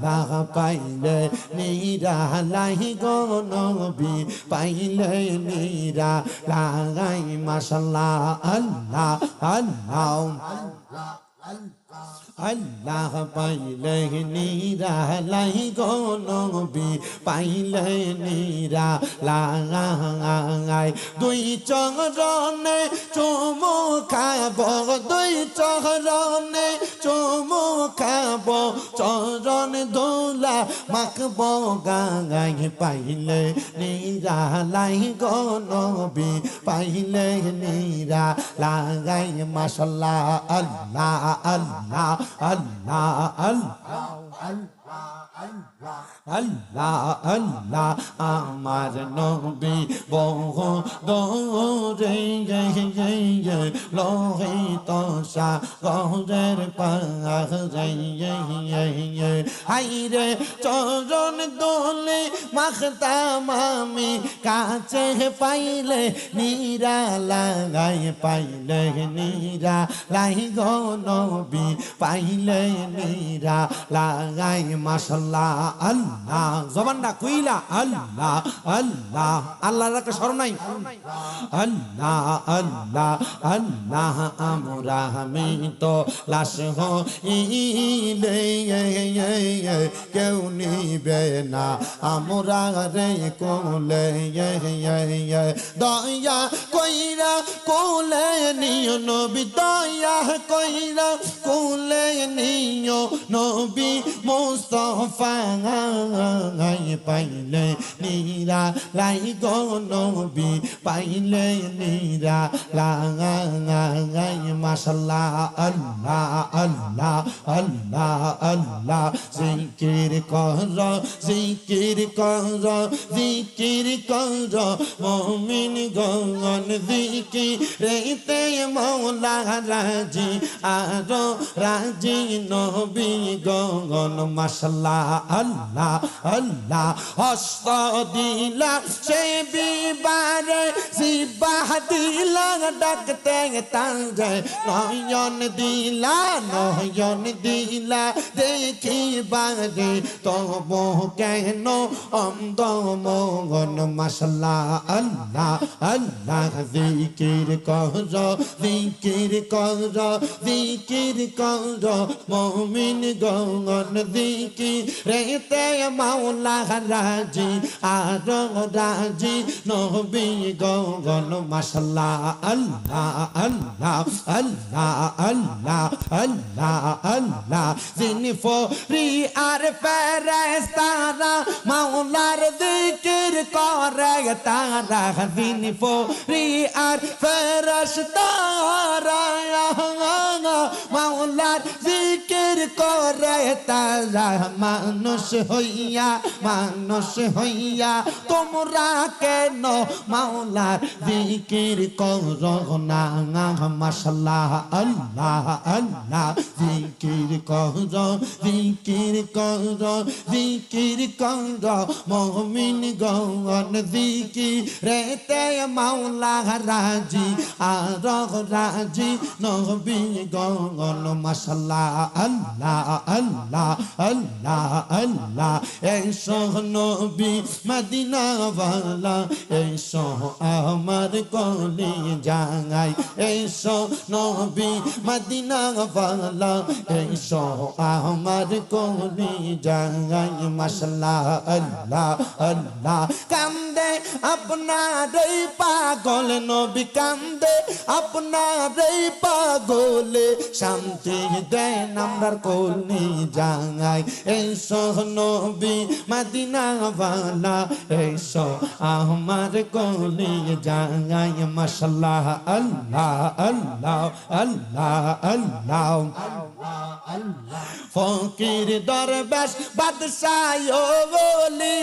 আল্লাহ পাইলে নিরালাই গো নবী পাইলে নিরা লাগাই মাশাল্লাহ আল্লাহ আল্লাহ আল্লাহ। পাইলে নিরা, লাই গো নবী, পাইলে নিরা লাগাই দুই চরণে চুমু খাব, দুই চরণে চুমু খাব, চরণ দোলা মাখব গাঙাই পাইলে নিরা, লাই গো নবী, পাইলে নিরা লাগাই মাশাল্লাহ, আল্লাহ আল্লাহ। আল্লাহ আল্লাহ আল্লাহ আল্লাহ আমার নবী বহু দৌড়ে লোহিত সাগরের পাহাড়ে হাইরে চরণ দোলে মাখতাম আমি কাছে পাইলে, নীরা লাগাই পাইলে, নীরা লাই গো নবী, পাইলে নীরা লাগাই মাসাল্লাহ আল্লাহ জবানটা কইলা, আল্লাহ আল্লাহ আল্লাহ একটা স্মরণ নাই। আল্লাহ আল্লাহ আল্লাহ, আমরা আমি তো লাশ হইলে, কেউ নিবে না আমরা রে কোলে দয়া কইরা কোলে নিও নবী দয়া কইরা কোলে নিও নবী মোস্তফা পাইলে নীরা লাই গো নবী পাইলে নীরা লাগাই মাশাল্লাহ আল্লাহ আল্লাহ আল্লাহ আল্লাহ জিকির কর জিকির কর জিকির কর মমিন গগন দিকি রেতে মৌলা রাজি আরও রাজি নবী গগন মাশাল্লাহ, আল্লাহ আল্লাহ হস্ত দিলা সে বিবারে সিবাহ দিলা, ডাকতে তাজে নয়ন দিলা নয়ন দিলা, দেখি বাজে তব কেন অন্ধ মগন? মশলা আল্লাহ আল্লাহ, জিকির কর জিকির কর জিকির কর, মমিন গগন দিকি রেতে মাওলা রাজি আর রাজি নবী গগন মশলা আল্লাহ আল্লাহ আল্লাহ আল্লাহ আল্লাহ আল্লাহ যিনি ফরি আর ফেরেস্তারা মাওলার দিকির করে তারা যিনি ফরি আর ফেরেস্তারা মাওলার জিকির করে তারা মানুষ হইয়া মানুষ হইয়া, তোমরা কেন মাওলার জিকির কর না? মাশাল্লাহ, আল্লাহ আল্লাহ, জিকির কর জিকির কর জিকির কর। মমিন গন দিকি রেতে মাওলা রাজি, আর রাজি নবী গন মাশাল্লাহ, আল্লাহ আল্লাহ আল্লাহ আল্লাহ এসো নবী মদিনা ওয়ালা এসো আমার কলি জাগাই এসো নবী মদিনা ওয়ালা এসো আমার কলি জাগাই মাশাল্লাহ, আল্লাহ আল্লাহ। কান্দে আপনার পাগল নবী, কান্দে আপনার পাগলে শান্তি দেন আমরা কলি জাগাই এসো নবী মদিনা ওয়ালা, এসো আমার কলি জাগাই, মাশাল্লাহ, আল্লাহ আল্লাহ আল্লাহ আল্লাহ, ফকির দরবেশ, বাদশাহ বলি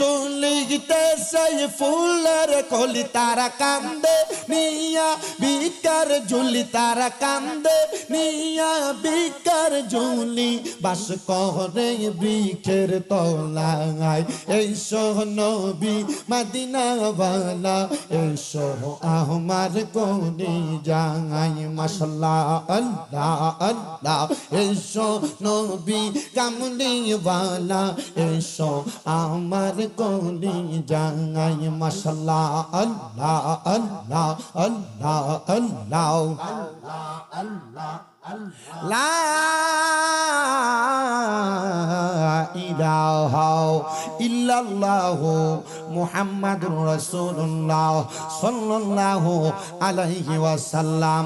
তুলিতে সেই ফুলের কলি তারা কান্দে নিয়া বিকার ঝুলি তারা কান্দে, নিয়া বিকার ঝুলি। বাস করে বৃক্ষের তলায়। এই নবী মদিনা বালা এসো আমার কোনি যাই মশলা আল্লাহ আল্লাহ। এসো নবী কামলি বালা এসো আমার কোনি যাই মশলা আল্লাহ আল্লাহ আল্লাহ। আল্লাহ লা ইলাহা ইল্লাল্লাহু মুহাম্মাদুর রাসূলুল্লাহ সাল্লাল্লাহু আলাইহি ওয়াসাল্লাম।